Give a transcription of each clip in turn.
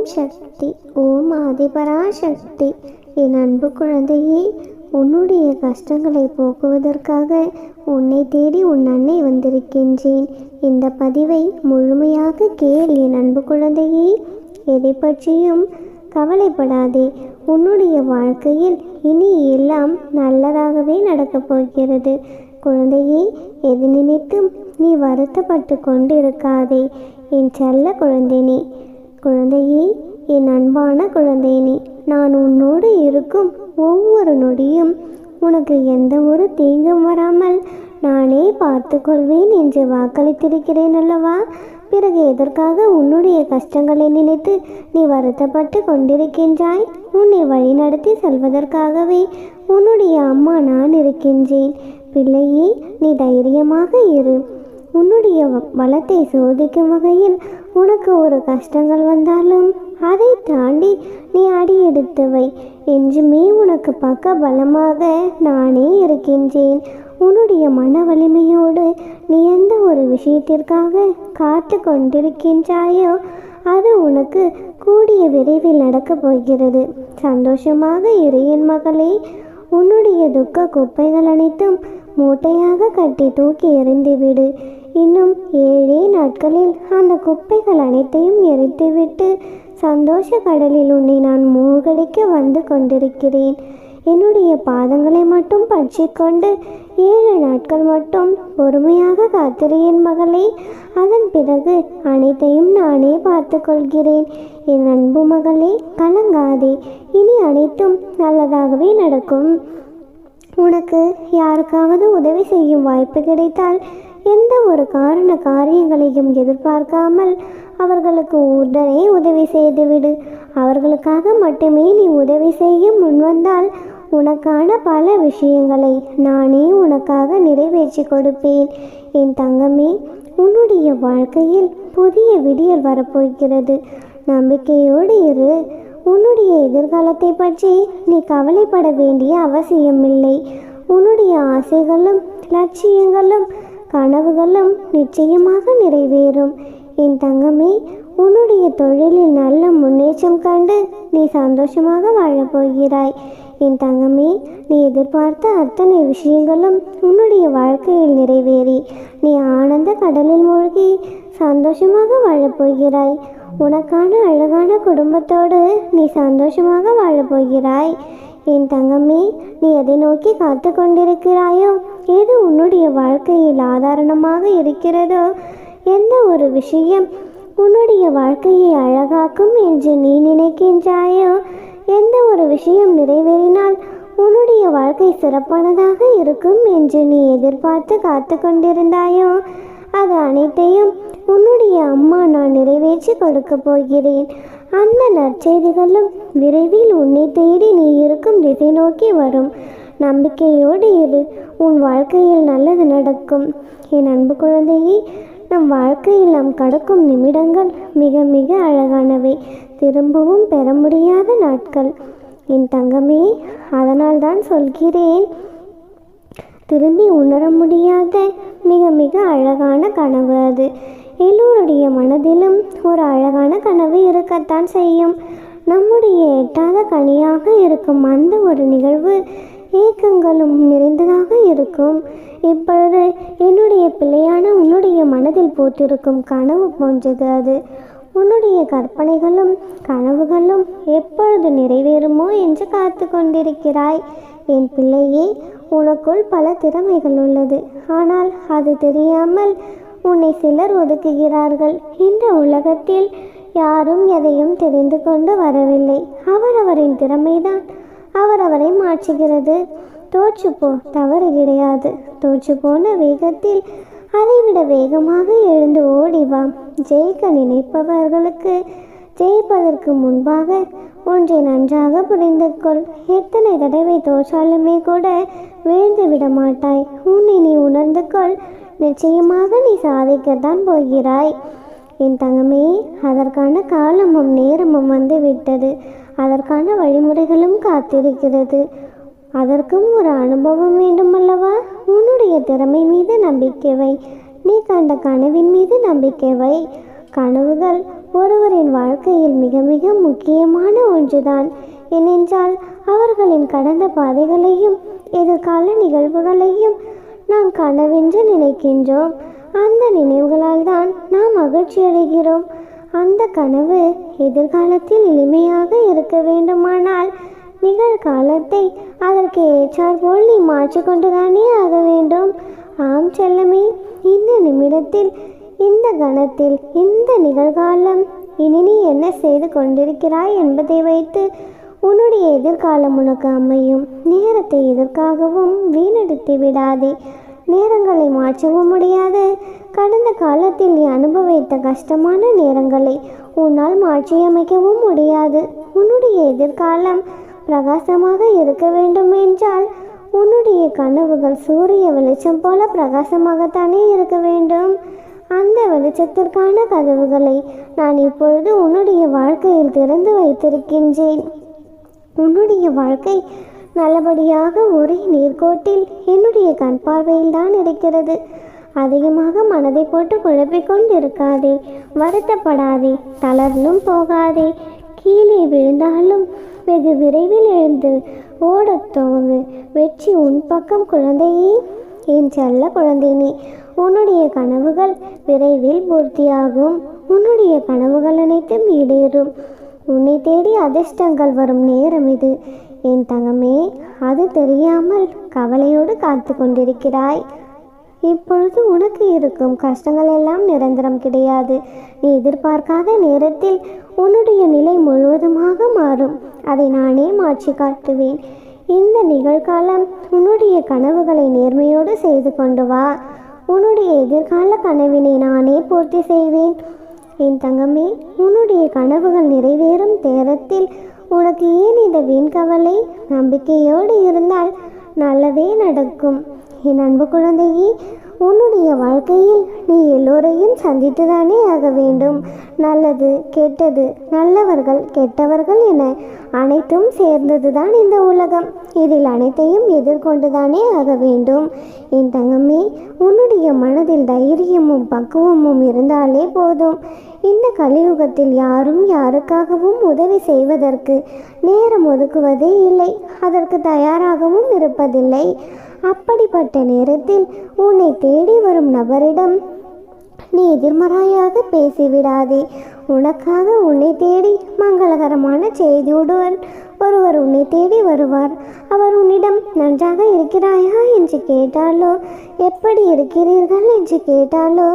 ஓம் சக்தி ஓம் ஆதிபராசக்தி. என் அன்பு குழந்தையே உன்னுடைய கஷ்டங்களை போக்குவதற்காக உன்னை தேடி உன் அன்னை வந்திருக்கின்றேன். இந்த பதிவை முழுமையாக கேள் என் அன்பு குழந்தையே. எதை பற்றியும் கவலைப்படாதே. உன்னுடைய வாழ்க்கையில் இனி எல்லாம் நல்லதாகவே நடக்கப் போகிறது. குழந்தையே எது நினைத்தும் நீ வருத்தப்பட்டு கொண்டிருக்காதே. என் செல்ல குழந்தைனே குழந்தையே என் அன்பான குழந்தைனே நான் உன்னோடு இருக்கும் ஒவ்வொரு நொடியும் உனக்கு எந்த ஒரு தீங்கும் வராமல் நானே பார்த்து கொள்வேன் என்று வாக்களித்திருக்கிறேன் அல்லவா? பிறகு எதற்காக உன்னுடைய கஷ்டங்களை நினைத்து நீ வருத்தப்பட்டு கொண்டிருக்கின்றாய்? உன்னை வழிநடத்தி செல்வதற்காகவே உன்னுடைய அம்மா நான் இருக்கின்றேன். பிள்ளையே நீ தைரியமாக இரு. உன்னுடைய வ- பலத்தை சோதிக்கும் வகையில் உனக்கு ஒரு கஷ்டங்கள் வந்தாலும் அதை தாண்டி நீ அடி எடுத்து வை என்றுமே உனக்கு பக்க பலமாக நானே இருக்கின்றேன். உன்னுடைய மன வலிமையோடு நீ எந்த ஒரு விஷயத்திற்காக காத்து கொண்டிருக்கின்றாயோ அது உனக்கு கூடிய விரைவில் நடக்கப் போகிறது. சந்தோஷமாக இரு என் மகளே உன்னுடைய துக்க குப்பைகள் அனைத்தும் மூட்டையாக கட்டி தூக்கி எறிந்துவிடு இன்னும் ஏழே நாட்களில் அந்த குப்பைகள் அனைத்தையும் எரித்துவிட்டு சந்தோஷ கடலில் உன்னை நான் மூழ்கடிக்க வந்து கொண்டிருக்கிறேன். என்னுடைய பாதங்களை மட்டும் பற்றிக்கொண்டு ஏழு நாட்கள் மட்டும் பொறுமையாக காத்திரு மகளே. அதன் பிறகு அனைத்தையும் நானே பார்த்து கொள்கிறேன். என் அன்பு மகளே கலங்காதே. இனி அனைத்தும் நல்லதாகவே நடக்கும். உனக்கு யாருக்காவது உதவி செய்யும் வாய்ப்பு கிடைத்தால் எந்த ஒரு காரண காரியங்களையும் எதிர்பார்க்காமல் அவர்களுக்கு உடனே உதவி செய்துவிடு. அவர்களுக்காக மட்டுமே நீ உதவி செய்ய முன்வந்தால் உனக்கான பல விஷயங்களை நானே உனக்காக நிறைவேற்றி கொடுப்பேன். என் தங்கமே உன்னுடைய வாழ்க்கையில் புதிய விடியல் வரப்போகிறது. நம்பிக்கையோடு இரு. உன்னுடைய எதிர்காலத்தை பற்றி நீ கவலைப்பட வேண்டிய அவசியமில்லை. உன்னுடைய ஆசைகளும் லட்சியங்களும் கனவுகளும் நிச்சயமாக நிறைவேறும். என் தங்கமே உன்னுடைய தொழிலில் நல்ல முன்னேற்றம் கண்டு நீ சந்தோஷமாக வாழப்போகிறாய். என் தங்கமே நீ எதிர்பார்த்த அத்தனை விஷயங்களும் உன்னுடைய வாழ்க்கையில் நிறைவேறி நீ ஆனந்த கடலில் மூழ்கி சந்தோஷமாக வாழப்போகிறாய். உனக்கான அழகான குடும்பத்தோடு நீ சந்தோஷமாக வாழப் போகிறாய் என் தங்கமே நீ எதை நோக்கி காத்து கொண்டிருக்கிறாயோ எது உன்னுடைய வாழ்க்கையில் ஆதாரணமாக இருக்கிறதோ எந்த ஒரு விஷயம் உன்னுடைய வாழ்க்கையை அழகாக்கும் என்று நீ நினைக்கின்றாயோ எந்த ஒரு விஷயம் நிறைவேறினால் உன்னுடைய வாழ்க்கை சிறப்பானதாக இருக்கும் என்று நீ எதிர்பார்த்து காத்து கொண்டிருந்தாயோ அது அனைத்தையும் உன்னுடைய அம்மா நான் நிறைவேற்றி கொடுக்க போகிறேன். அந்த நற்செய்திகளும் விரைவில் உன்னை தேடி நீ இருக்கும் திசை நோக்கி வரும். நம்பிக்கையோடு இரு. உன் வாழ்க்கையில் நல்லது நடக்கும். என் அன்பு குழந்தையே நம் வாழ்க்கையில் நாம் கடக்கும் நிமிடங்கள் மிக மிக அழகானவை. திரும்பவும் பெற முடியாத நாட்கள். என் தங்கமே அதனால் தான் சொல்கிறேன். திரும்பி உணர முடியாத மிக மிக அழகான கனவு அது. எல்லோருடைய மனதிலும் ஒரு அழகான கனவு இருக்கத்தான் செய்யும். நம்முடைய எட்டாத கனியாக இருக்கும் அந்த ஒரு நிகழ்வு ஏக்கங்களும் நிறைந்ததாக இருக்கும். இப்பொழுது என்னுடைய பிள்ளையான உன்னுடைய மனதில் போட்டிருக்கும் கனவு போன்றது அது. உன்னுடைய கற்பனைகளும் கனவுகளும் எப்பொழுது நிறைவேறுமோ என்று காத்து கொண்டிருக்கிறாய். என் பிள்ளையே உனக்குள் பல திறமைகள் உள்ளது. ஆனால் அது தெரியாமல் உன்னை சிலர் ஒதுக்குகிறார்கள். இந்த உலகத்தில் யாரும் எதையும் தெரிந்து கொண்டு வரவில்லை. அவரவரின் திறமைதான். அவரவரை மாற்றுகிறது. தோற்றுப்போ தவறு கிடையாது. தோற்று போன வேகத்தில் அதைவிட வேகமாக எழுந்து ஓடி வா. ஜெயிக்க நினைப்பவர்களுக்கு ஜெயிப்பதற்கு முன்பாக ஒன்றை நன்றாக புரிந்து கொள். எத்தனை தடவை தோற்றாலுமே கூட விழுந்து விட மாட்டாய். உன்னை நீ உணர்ந்து கொள். நிச்சயமாக நீ சாதிக்கத்தான் போகிறாய். என் தங்கமே அதற்கான காலமும் நேரமும் வந்து விட்டது அதற்கான வழிமுறைகளும் காத்திருக்கிறது. அதற்கும் ஒரு அனுபவம் வேண்டுமல்லவா? உன்னுடைய திறமை மீது நம்பிக்கை வை. நீ கண்ட கனவின் மீது நம்பிக்கை வை. கனவுகள் ஒருவரின் வாழ்க்கையில் மிக மிக முக்கியமான ஒன்றுதான். ஏனென்றால் அவர்களின் கடந்த பாதைகளையும் எதிர்கால நிகழ்வுகளையும் நாம் கனவென்று நினைக்கின்றோம். அந்த நினைவுகளால் தான் நாம் மகிழ்ச்சி அடைகிறோம். அந்த கனவு எதிர்காலத்தில் எளிமையாக இருக்க வேண்டுமானால் நிகழ்காலத்தை அதற்கு ஏற்றாற்போல் நீ மாற்றிக்கொண்டுதானே ஆக வேண்டும். ஆம் செல்லமே இந்த நிமிடத்தில் இந்த கணத்தில் இந்த நிகழ்காலம் இனி நீ என்ன செய்து கொண்டிருக்கிறாய் என்பதை வைத்து உன்னுடைய எதிர்காலம் உனக்கு அமையும். நேரத்தை எதற்காகவும் வீணடித்து விடாதே. நேரங்களை மாற்றவும் முடியாது. கடந்த காலத்தில் நீ அனுபவித்த கஷ்டமான நேரங்களை உன்னால் மாற்றியமைக்கவும் முடியாது. உன்னுடைய எதிர்காலம் பிரகாசமாக இருக்க வேண்டும் என்றால் உன்னுடைய கனவுகள் சூரிய வெளிச்சம் போல பிரகாசமாகத்தானே இருக்க வேண்டும். அந்த வெளிச்சத்திற்கான கதவுகளை நான் இப்பொழுது உன்னுடைய வாழ்க்கையில் திறந்து வைத்திருக்கின்றேன். உன்னுடைய வாழ்க்கை நல்லபடியாக ஒரே நேர்கோட்டில் என்னுடைய கண் பார்வையில் தான் இருக்கிறது. அதிகமாக மனதை போட்டு குழப்பிக்கொண்டு கொண்டிருக்காதே வருத்தப்படாதே தளர்ந்தும் போகாதே. கீழே விழுந்தாலும் வெகு விரைவில் எழுந்து ஓடத் துவங்கு. வெற்றி உன் பக்கம் குழந்தையே என் செல்ல குழந்தை உன்னுடைய கனவுகள் விரைவில் பூர்த்தியாகும். உன்னுடைய கனவுகள் அனைத்தும் ஈடேறும். உன்னை தேடி அதிர்ஷ்டங்கள் வரும் நேரம் இது. என் தங்கமே அது தெரியாமல் கவலையோடு காத்து கொண்டிருக்கிறாய். இப்பொழுது உனக்கு இருக்கும் கஷ்டங்கள் எல்லாம் நிரந்தரம் கிடையாது. நீ எதிர்பார்க்காத நேரத்தில் உன்னுடைய நிலை முழுவதுமாக மாறும். அதை நானே மாற்றி காட்டுவேன். இந்த நிகழ்காலம் உன்னுடைய கனவுகளை நேர்மையோடு செய்து கொண்டு வா. உன்னுடைய எதிர்கால கனவினை நானே பூர்த்தி செய்வேன். என் தங்கமே உன்னுடைய கனவுகள் நிறைவேறும் நேரத்தில் உனக்கு ஏன் இந்த வீண் கவலை? நம்பிக்கையோடு இருந்தால் நல்லதே நடக்கும். என் அன்பு குழந்தையே உன்னுடைய வாழ்க்கையில் நீ எல்லோரையும் சந்தித்துதானே ஆக வேண்டும். நல்லது கெட்டது நல்லவர்கள் கெட்டவர்கள் என அனைத்தும் சேர்ந்ததுதான் இந்த உலகம். இதில் அனைத்தையும் எதிர்கொண்டுதானே ஆக வேண்டும். என் தங்கமே உன்னுடைய மனதில் தைரியமும் பக்குவமும் இருந்தாலே போதும். இந்த கலியுகத்தில் யாரும் யாருக்காகவும் உதவி செய்வதற்கு நேரம் ஒதுக்குவதே இல்லை. அதற்கு தயாராகவும் இருப்பதில்லை. அப்படிப்பட்ட நேரத்தில் உன்னை தேடி வரும் நபரிடம் நீ எதிர்மறையாக பேசிவிடாதே. உனக்காக உன்னை தேடி மங்களகரமான செய்தியுடன் ஒருவர் உன்னை தேடி வருவார். அவர் உன்னிடம் நன்றாக இருக்கிறாயா என்று கேட்டாலோ எப்படி இருக்கிறீர்கள் என்று கேட்டாலோ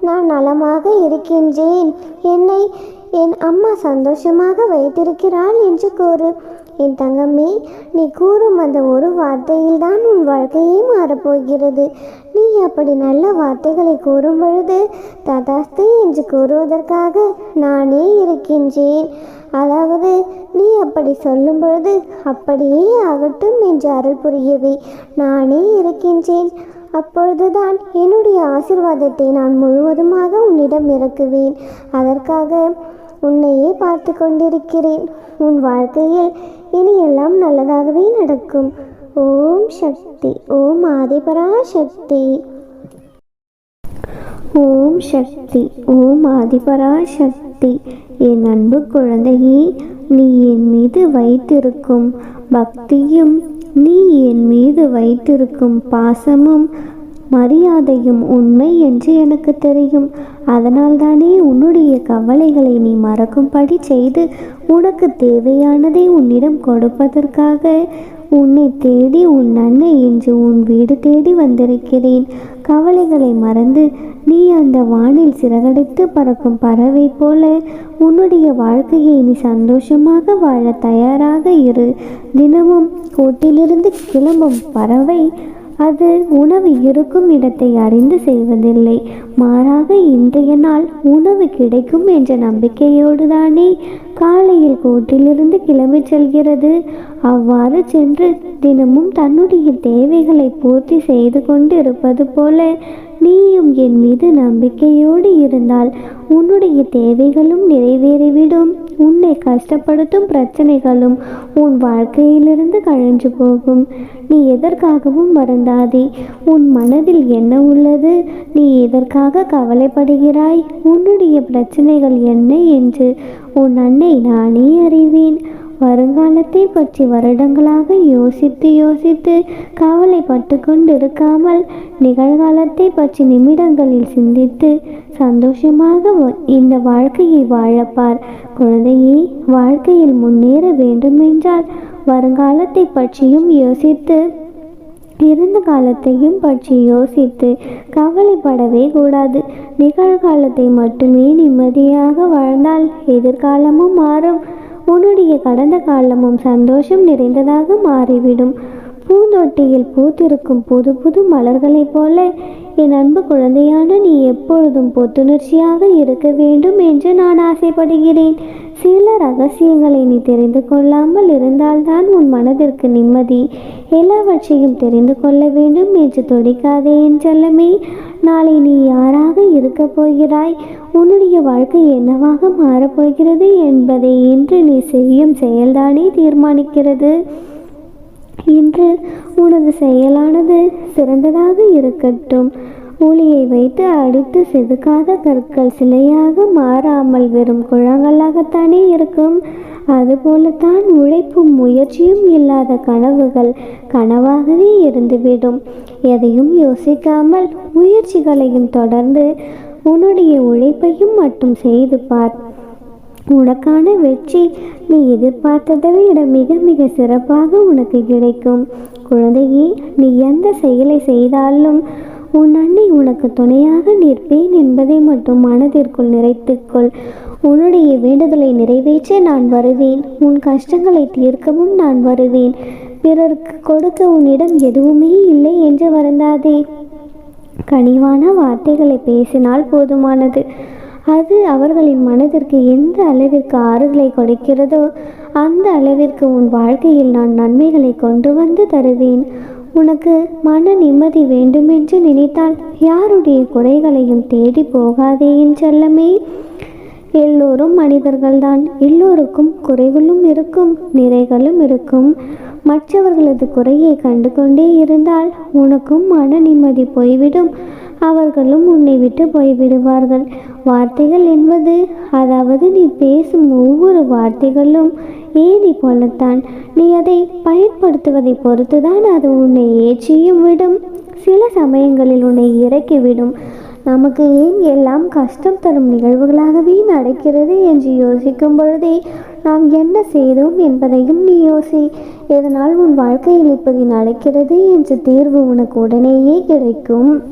நான் நலமாக இருக்கின்றேன். என்னை என் அம்மா சந்தோஷமாக வைத்திருக்கிறாள் என்று கூறு. என் தங்கமே நீ கூறும் அந்த ஒரு வார்த்தையில்தான் உன் வாழ்க்கையே மாறப்போகிறது. நீ அப்படி நல்ல வார்த்தைகளை கூறும் பொழுது ததாஸ்து என்று கூறுவதற்காக நானே இருக்கின்றேன். அதாவது நீ அப்படி சொல்லும் பொழுது அப்படியே ஆகட்டும் என்று அருள் புரியவே நானே இருக்கின்றேன். அப்பொழுதுதான் என்னுடைய ஆசிர்வாதத்தை நான் முழுவதுமாக உன்னிடம் இறக்குவேன். அதற்காக உன்னையே பார்த்து கொண்டிருக்கிறேன். உன் வாழ்க்கையில் இனி எல்லாம் நல்லதாகவே நடக்கும். ஓம் சக்தி. ஓம் ஆதிபரா சக்தி ஓம் சக்தி. ஓம் ஆதிபரா சக்தி என் அன்பு குழந்தையே நீ என் மீது வைத்திருக்கும் பக்தியும் நீ என் மீது வைத்திருக்கும் பாசமும் மரியாதையும் உண்மை என்று எனக்கு தெரியும். அதனால்தானே உன்னுடைய கவலைகளை நீ மறக்கும்படி செய்து உனக்கு தேவையானதை உன்னிடம் கொடுப்பதற்காக உன்னை தேடி உன் அன்னை என்று உன் வீடு தேடி வந்திருக்கிறேன். கவலைகளை மறந்து நீ அந்த வானில் சிறகடித்து பறக்கும் பறவை போல உன்னுடைய வாழ்க்கையை நீ சந்தோஷமாக வாழ தயாராக இரு. தினமும் கோட்டிலிருந்து கிளம்பும் பறவை அது உணவு இருக்கும் இடத்தை அறிந்து செய்வதில்லை. மாறாக இன்றைய நாள் உணவு கிடைக்கும் என்ற நம்பிக்கையோடு தானே காலையில் கூட்டிலிருந்து கிளம்பி செல்கிறது. அவ்வாறு சென்று தினமும் தன்னுடைய தேவைகளை பூர்த்தி செய்து கொண்டு இருப்பது போல நீயும் என் மீது நம்பிக்கையோடு இருந்தால் உன்னுடைய தேவைகளும் நிறைவேறிவிடும். உன்னை கஷ்டப்படுத்தும் பிரச்சனைகளும் உன் வாழ்க்கையிலிருந்து கழிஞ்சு போகும். நீ எதற்காகவும் வருந்தாதே. உன் மனதில் என்ன உள்ளது? நீ எதற்காக கவலைப்படுகிறாய்? உன்னுடைய பிரச்சனைகள் என்ன என்று உன் அன்னை நானே அறிவேன். வருங்காலத்தை பற்றி வருடங்களாக யோசித்து யோசித்து கவலைப்பட்டு கொண்டிருக்காமல் நிகழ்காலத்தை பற்றி நிமிடங்களில் சிந்தித்து சந்தோஷமாக இந்த வாழ்க்கையை வாழப்பார். குழந்தையே வாழ்க்கையில் முன்னேற வேண்டுமென்றால் வருங்காலத்தை பற்றியும் யோசித்து இருந்த காலத்தையும் பற்றி யோசித்து கவலைப்படவே கூடாது. நிகழ்காலத்தை மட்டுமே நிம்மதியாக வாழ்ந்தால் எதிர்காலமும் மாறும். உன்னுடைய கடந்த காலமும் சந்தோஷம் நிறைந்ததாக மாறிவிடும். பூந்தொட்டியில் பூத்திருக்கும் புது புது மலர்களைப் போல என் அன்பு குழந்தையான நீ எப்பொழுதும் புத்துணர்ச்சியாக இருக்க வேண்டும் என்று நான் ஆசைப்படுகிறேன். சில ரகசியங்களை நீ தெரிந்து கொள்ளாமல் இருந்தால்தான் உன் மனதிற்கு நிம்மதி. எல்லாவற்றையும் தெரிந்து கொள்ள வேண்டும் என்று துடிக்காதே என் செல்லமே. நாளை நீ யாராக இருக்கப் போகிறாய்? உன்னுடைய வாழ்க்கை என்னவாக மாறப்போகிறது என்பதை இன்று நீ செய்யும் செயல்தானே தீர்மானிக்கிறது. இன்று உனது செயலானது சிறந்ததாக இருக்கட்டும். ஊழியை வைத்து அடித்து செதுக்காத கற்கள் சிலையாக மாறாமல் வெறும் குழாங்களாகத்தானே இருக்கும். அதுபோலத்தான் உழைப்பும் முயற்சியும் இல்லாத கனவுகள் கனவாகவே இருந்துவிடும். எதையும் யோசிக்காமல் முயற்சிகளையும் தொடர்ந்து உன்னுடைய உழைப்பையும் மட்டும் செய்து பார். உனக்கான வெற்றி நீ எதிர்பார்த்ததை விட மிக மிக சிறப்பாக உனக்கு கிடைக்கும். குழந்தையே நீ எந்த செயலை செய்தாலும் உன் அன்னை உனக்கு துணையாக நிற்பேன் என்பதை மட்டும் மனதிற்குள் நிறைத்துக்கொள். உன்னுடைய வேண்டுதலை நிறைவேற்ற நான் வருவேன். உன் கஷ்டங்களை தீர்க்கவும் நான் வருவேன். பிறருக்கு கொடுக்க உன்னிடம் எதுவுமே இல்லை என்று வருந்தாதே. கனிவான வார்த்தைகளை பேசினால் போதுமானது. அது அவர்களின் மனதிற்கு எந்த அளவிற்கு ஆறுதலை கொடுக்கிறதோ அந்த அளவிற்கு உன் வாழ்க்கையில் நான் நன்மைகளை கொண்டு வந்து தருவேன். உனக்கு மன நிம்மதி வேண்டுமென்று நினைத்தால் யாருடைய குறைகளையும் தேடி போகாதே என் செல்லமே. எல்லோரும் மனிதர்கள்தான். எல்லோருக்கும் குறைகளும் இருக்கும் நிறைகளும் இருக்கும். மற்றவர்களது குறையை கண்டு கொண்டே இருந்தால் உனக்கும் மன நிம்மதி போய்விடும். அவர்களும் உன்னை விட்டு போய்விடுவார்கள். வார்த்தைகள் என்பது அதாவது நீ பேசும் ஒவ்வொரு வார்த்தைகளும் ஏதி போலத்தான். நீ அதை பயன்படுத்துவதை பொறுத்துதான் அது உன்னை ஏற்றியும் விடும். சில சமயங்களில் உன்னை இறக்கிவிடும். நமக்கு ஏன் எல்லாம் கஷ்டம் தரும் நிகழ்வுகளாகவே நடக்கிறது என்று யோசிக்கும் பொழுதே நாம் என்ன செய்தோம் என்பதையும் நீ யோசி. இதனால் உன் வாழ்க்கையில் இப்படி நடக்கிறது என்ற தீர்வு உனக்கு உடனேயே கிடைக்கும்.